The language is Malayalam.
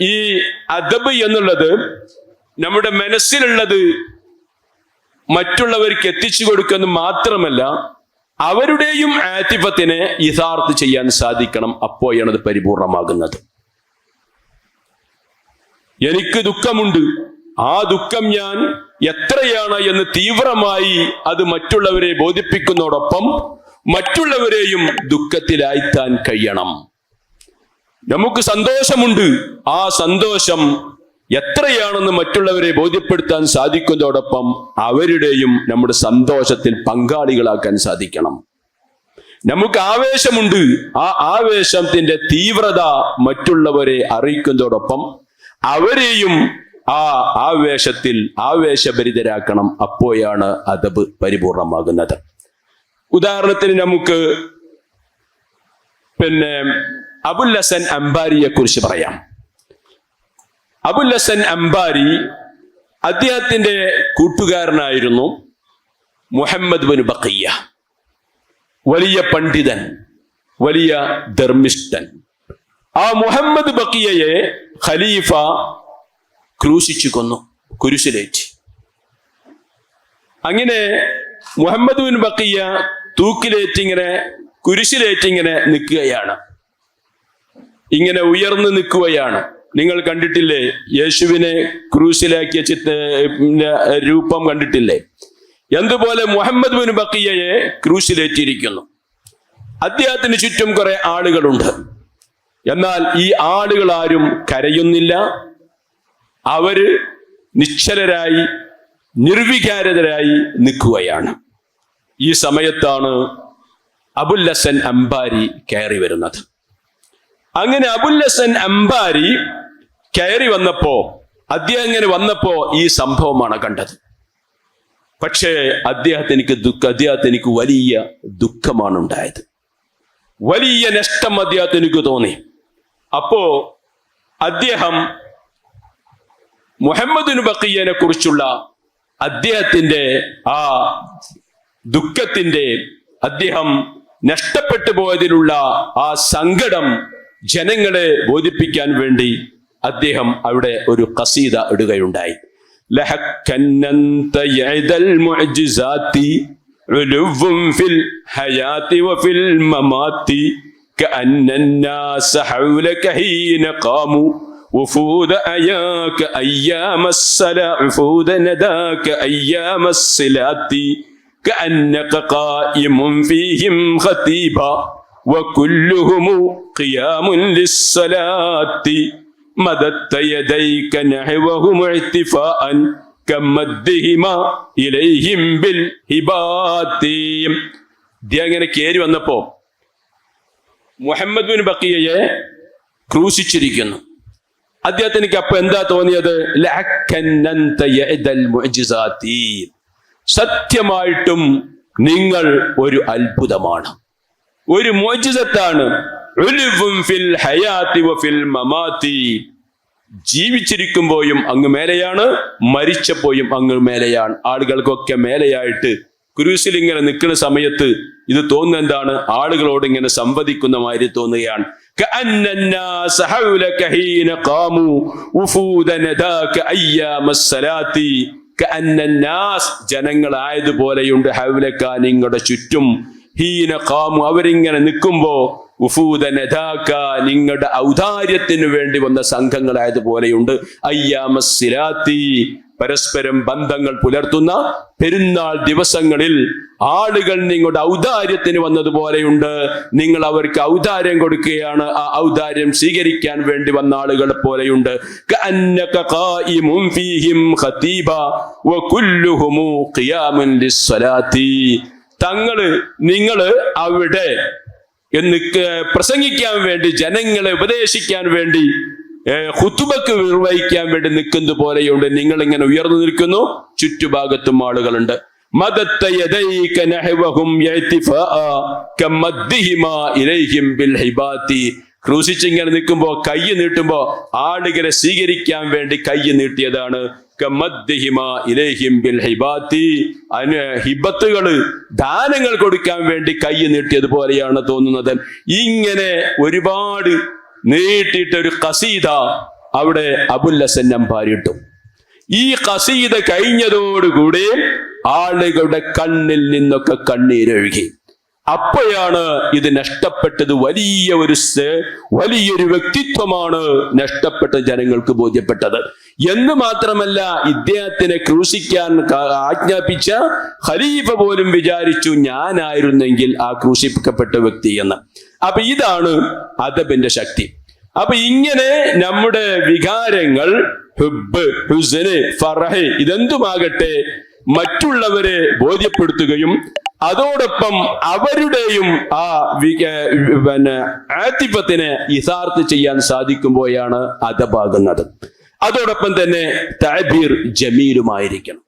ഈ അദബ് എന്നുള്ളത് നമ്മുടെ മനസ്സിലുള്ളത് മറ്റുള്ളവർക്ക് എത്തിച്ചു കൊടുക്കുന്ന മാത്രമല്ല അവരുടെയും ആതിഫത്തിനെ യഥാർത്ഥ ചെയ്യാൻ സാധിക്കണം. അപ്പോഴാണ് അത് പരിപൂർണമാകുന്നത്. എനിക്ക് ദുഃഖമുണ്ട്. ആ ദുഃഖം ഞാൻ എത്രയാണ് എന്ന് തീവ്രമായി അത് മറ്റുള്ളവരെ ബോധിപ്പിക്കുന്നതോടൊപ്പം മറ്റുള്ളവരെയും ദുഃഖത്തിലായിത്താൻ കഴിയണം. നമുക്ക് സന്തോഷമുണ്ട്. ആ സന്തോഷം എത്രയാണെന്ന് മറ്റുള്ളവരെ ബോധ്യപ്പെടുത്താൻ സാധിക്കുന്നതോടൊപ്പം അവരുടെയും നമ്മുടെ സന്തോഷത്തിൽ പങ്കാളികളാക്കാൻ സാധിക്കണം. നമുക്ക് ആവേശമുണ്ട്. ആ ആവേശത്തിന്റെ തീവ്രത മറ്റുള്ളവരെ അറിയിക്കുന്നതോടൊപ്പം അവരെയും ആ ആവേശത്തിൽ ആവേശഭരിതരാക്കണം. അപ്പോഴാണ് അതബ് പരിപൂർണമാകുന്നത്. ഉദാഹരണത്തിന് നമുക്ക് പിന്നെ അബുൽ ഹസൻ അംബാരിയെ കുറിച്ച് പറയാം. അബുൽ ഹസൻ അംബാരി അദ്ദേഹത്തിന്റെ കൂട്ടുകാരനായിരുന്നു മുഹമ്മദ് ബിൻ ബക്കയ്യ വലിയ പണ്ഡിതൻ വലിയ ധർമ്മിഷ്ഠൻ. ആ മുഹമ്മദ് ബക്കിയയെ ഖലീഫ ക്രൂശിച്ചു കൊന്നു കുരിശിലേറ്റി. അങ്ങനെ മുഹമ്മദ് ബിൻ ബക്കിയ തൂക്കിലേറ്റിങ്ങനെ കുരിശിലേറ്റിങ്ങനെ നിൽക്കുകയാണ്. ഇങ്ങനെ ഉയർന്നു നിൽക്കുകയാണ്. നിങ്ങൾ കണ്ടിട്ടില്ലേ? യേശുവിനെ ക്രൂശിലാക്കിയ ചിത്ര രൂപം കണ്ടിട്ടില്ലേ? എന്തുപോലെ മുഹമ്മദ് ബിൻ ബക്കിയയെ ക്രൂശിലേറ്റിയിരിക്കുന്നു. അദ്ദേഹത്തിന് ചുറ്റും കുറെ ആളുകളുണ്ട്. എന്നാൽ ഈ ആളുകൾ ആരും കരയുന്നില്ല. അവർ നിശ്ചലരായി നിർവികാരതരായി നിൽക്കുകയാണ്. ഈ സമയത്താണ് അബുൽ ഹസൻ അംബാരി കയറി വരുന്നത്. അങ്ങനെ അബുല്ലസൻ അംബാരി കയറി വന്നപ്പോ അദ്ദേഹം ഇങ്ങനെ വന്നപ്പോ ഈ സംഭവമാണ് കണ്ടത്. പക്ഷേ അദ്ദേഹത്തിനിക്ക് ദുഃഖ അദ്ദേഹത്തിനിക്ക് വലിയ ദുഃഖമാണ് ഉണ്ടായത് വലിയ നഷ്ടം അദ്ദേഹത്തിനിക്ക് തോന്നി. അപ്പോ അദ്ദേഹം മുഹമ്മദ് ബക്കീയനെ കുറിച്ചുള്ള അദ്ദേഹത്തിന്റെ ആ ദുഃഖത്തിന്റെ അദ്ദേഹം നഷ്ടപ്പെട്ടു പോയതിലുള്ള ആ സങ്കടം ജനങ്ങളെ ബോധിപ്പിക്കാൻ വേണ്ടി അദ്ദേഹം അവിടെ ഒരു കസീത ഇടുകയുണ്ടായി. ഖതീബ يعد المعجزات علو في الحياة وفي الممات كأن الناس حولك حين قاموا وفود أياك أيام الصلاة وفود نداك أيام الصلاة كأنك قائم فيهم خطيبا وكلهم قيام للصلاة مددت يديك نحوهم اعتفاء كمدهما إليهم بالهبات ദി അങ്ങനെ കയറി വന്നപ്പോ മുഹമ്മദ് ബിൻ ബക്കിയയെ ക്രൂശിച്ചിരിക്കുന്നു അദ്ദേഹത്തിന് അപ്പൊ എന്താ തോന്നിയത് ലഅക്കന്നന്ത യഅദൽ മുഅ്ജിസാത്തി. സത്യമായിട്ടും നിങ്ങൾ ഒരു അത്ഭുതമാണ് ഒരു മോചിതത്താണ്. ജീവിച്ചിരിക്കുമ്പോഴും അങ്ങ് മേലെയാണ് മരിച്ചപ്പോയും അങ്ങ് മേലെയാണ്. ആളുകൾക്കൊക്കെ മേലെയായിട്ട് ക്രൂസിൽ ഇങ്ങനെ നിൽക്കുന്ന സമയത്ത് ഇത് തോന്നുന്ന എന്താണ്? ആളുകളോട് ഇങ്ങനെ സംവദിക്കുന്ന മാതിരി തോന്നുകയാണ്. ജനങ്ങളായതുപോലെയുണ്ട് ഹൗലക്ക നിങ്ങളുടെ ചുറ്റും. ഹീന കാമു അവരിങ്ങനെ നിൽക്കുമ്പോ ഉഫൂദനതാക്ക നിങ്ങളുടെ ഔദാര്യത്തിന് വേണ്ടി വന്ന സംഘങ്ങളായതുപോലെയുണ്ട്. അയ്യാമസിരാത്തി പരസ്പരം ബന്ധങ്ങൾ പുലർത്തുന്ന പെരുന്നാൾ ദിവസങ്ങളിൽ ആളുകൾ നിങ്ങളുടെ ഔദാര്യത്തിന് വന്നതുപോലെയുണ്ട്. നിങ്ങൾ അവർക്ക് ഔദാര്യം കൊടുക്കുകയാണ്. ആ ഔദാര്യം സ്വീകരിക്കാൻ വേണ്ടി വന്ന ആളുകളെ പോലെയുണ്ട്. ഖതീബ വകുല്ലുഹുമു ലിസ്സലാത്തി. തങ്ങൾ നിങ്ങൾ അവിടെ എന്ന് പ്രസംഗിക്കാൻ വേണ്ടി ജനങ്ങളെ ഉപദേശിക്കാൻ വേണ്ടി ഹുത്തുബക്ക് നിർവഹിക്കാൻ വേണ്ടി നിൽക്കുന്നത് പോലെയുണ്ട്. നിങ്ങൾ ഇങ്ങനെ ഉയർന്നു നിൽക്കുന്നു. ചുറ്റുഭാഗത്തും ആളുകളുണ്ട്. ക്രൂശിച്ചിങ്ങനെ നിൽക്കുമ്പോ കൈ നീട്ടുമ്പോ ആളുകളെ സ്വീകരിക്കാൻ വേണ്ടി കൈ നീട്ടിയതാണ്. ഹിബത്തുകൾ ദാനങ്ങൾ കൊടുക്കാൻ വേണ്ടി കൈ നീട്ടിയത് പോലെയാണ് തോന്നുന്നത്. ഇങ്ങനെ ഒരുപാട് നീട്ടിയിട്ട് ഒരു കസീത അവിടെ അബുൽ അബുല്ലസൻ അമ്പാരിട്ടു ഈ കസീത കഴിഞ്ഞതോടുകൂടി ആളുകളുടെ കണ്ണിൽ നിന്നൊക്കെ കണ്ണീരൊഴുകി. അപ്പോഴാണ് ഇത് നഷ്ടപ്പെട്ടത്. വലിയ ഒരു വലിയൊരു വ്യക്തിത്വമാണ് നഷ്ടപ്പെട്ട ജനങ്ങൾക്ക് ബോധ്യപ്പെട്ടത്. എന്ന് മാത്രമല്ല ഇദ്ദേഹത്തിനെ ക്രൂശിക്കാൻ ആജ്ഞാപിച്ച ഖലീഫ പോലും വിചാരിച്ചു ഞാനായിരുന്നെങ്കിൽ ആ ക്രൂശിപ്പിക്കപ്പെട്ട വ്യക്തി എന്ന്. അപ്പൊ ഇതാണ് അദബിന്റെ ശക്തി. അപ്പൊ ഇങ്ങനെ നമ്മുടെ വികാരങ്ങൾ ഹുബ് ഹുസന് ഫറഹ് ഇതെന്തുമാകട്ടെ മറ്റുള്ളവരെ ബോധ്യപ്പെടുത്തുകയും അതോടൊപ്പം അവരുടെയും ആ പിന്നെ ആത്തിഫത്തിനെ യഥാർത്ഥ ചെയ്യാൻ സാധിക്കുമ്പോഴാണ് അതബാകുന്നത് അതോടൊപ്പം തന്നെ താബീർ ജമീലുമായിരിക്കണം.